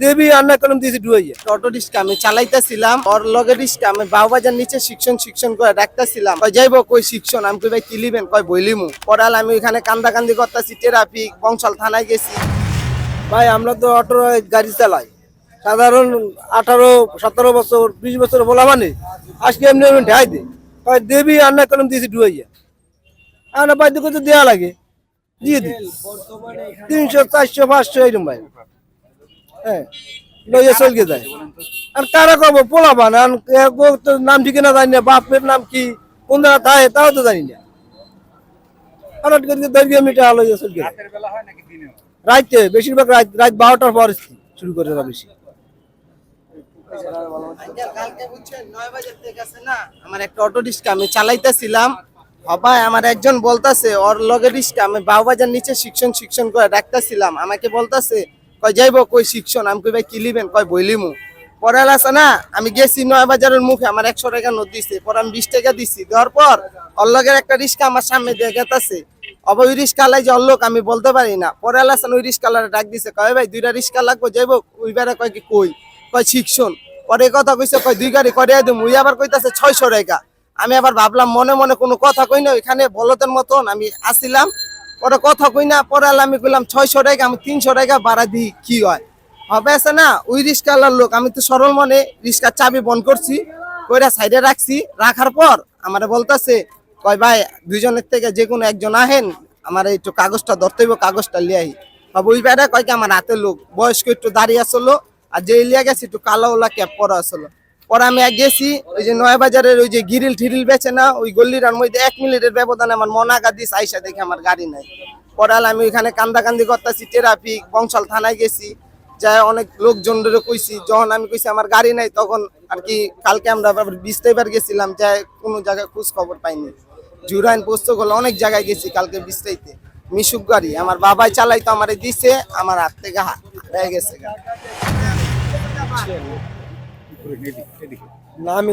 দেবী আন্না কলম দিয়েছি ডুয়াইয়া। Auto rickshaw আমি চালাইতেছিলাম ওর লগে রিক্সা আমি বাউবাজার নিচে শিক্ষণ শিক্ষণ করে ডাকতেছিলাম কয় যাইব কই শিক্ষণ আমি কই ভাই কি লিবেন? কয় বইলিমু পড়াল আমি ওইখানে কান্দা কান্দি করতেছি ট্রাফিক বংশাল থানায় গেছি। ভাই আমরা তো অটো গাড়ি চালাই। সাধারণ আঠারো সতেরো বছর বিশ বছর বলা মানে। আজকে এমনি এমনি ঢাই দে কয় দেবী আন্না কলম দিয়েছি ডুয়াইয়া। আমরা বাধ্য করতে দেওয়া লাগে। দিয়ে দিই। তিনশো চারশো পাঁচশো এরকম ভাই। হ্যাঁ রাইতে, বেশিরভাগ রাত বারোটার পর শুরু করে ওরা বেশি। আমার একটা অটো রিক্সা আমি চালাইতেছিলাম হবাই আমার একজন বলতাছে, ওর লগে রিক্সা আমি বাউবাজার নিচে শিক্ষণ শিক্ষণ করে ডাকতেছিলাম আমাকে বলতাছে কয় যাইব কই শিক্ষণ আমি কই ভাই কি লিবেন কয় বইলিমু। পরে আছে না, আমি গেছি নয় বাজারের মুখে, আমার একশো টাকা নোট দিছে, পরে আমি বিশ টাকা দিছি। দেওয়ার পর লগের একটা রিক্সা আমার সামনে দিয়ে গেতাছে। অবৈ ওই রিক্সা লাই যে অল্লোক, আমি বলতে পারি না। পরে আলাসান ওই রিক্সা ডাক দিছে, কয় ভাই, দুইটা রিক্সা লাগবো, যাইব ওই বেড়া কয় কি কই, কয় শিক্ষণ পরে কথা কইছে, কয় দুই গাড়ি করে দিম ওই আবার কইতাছে ছয়শো টাকা। আমি আবার ভাবলাম, মনে মনে কোনো কথা কই না, ওইখানে বলতের মতন আমি আসিলাম পরে কথা কই না, পরে আমি কইলাম, ছয়শো টাকা, আমি তিনশো টাকা ভাড়া দিই, কি হয়? হবে আছে না, ওই রিক্সাওয়ালার লোক, আমি তো সরল মনে রিক্সার চাবি বন্ধ করছি, কইরা সাইডে রাখছি, রাখার পর আমার বলতাছে, কয় ভাই, দুইজনের থেকে যে কোনো একজন আহেন, আমার একটু কাগজটা ধরতে হইব, কাগজটা লিয়ে আহি। ভাব ওই বেড়া কয় কি, আমার হাতে লোক, বয়স্ক একটু দাঁড়িয়ে আসলো, আর যে লিয়া গেছে, একটু কালো ওলা ক্যাপ পরা আসলো। পরে আমি গেছি, ওই যে নয় বাজারের ওই যে গিরিল ঠিরিল বেচে না, ওই গল্লিটার মধ্যে এক মিনিটের ব্যবধানে আমার মনাগা দিস আইসা দেখে আমার গাড়ি নাই। পরে আমি ওইখানে কান্দা কান্দি করতেছি, ট্রাফিক, বংশাল থানায় গেছি। যাই অনেক লোকজনদের কইছি, যখন আমি কইছি আমার গাড়ি নাই, তখন আর কি কালকে আমরা বিস্তাইবার গেছিলাম, যাই কোনো জায়গায় খোঁজ খবর পাইনি। জুরাইন পোস্ত করলে অনেক জায়গায় গেছি কালকে বিস্তাইতে মিশুক গাড়ি, আমার বাবাই চালাই চালাইতো, আমারে দিছে, আমার হাত থেকে হাত হয়ে গেছে গা। না আমি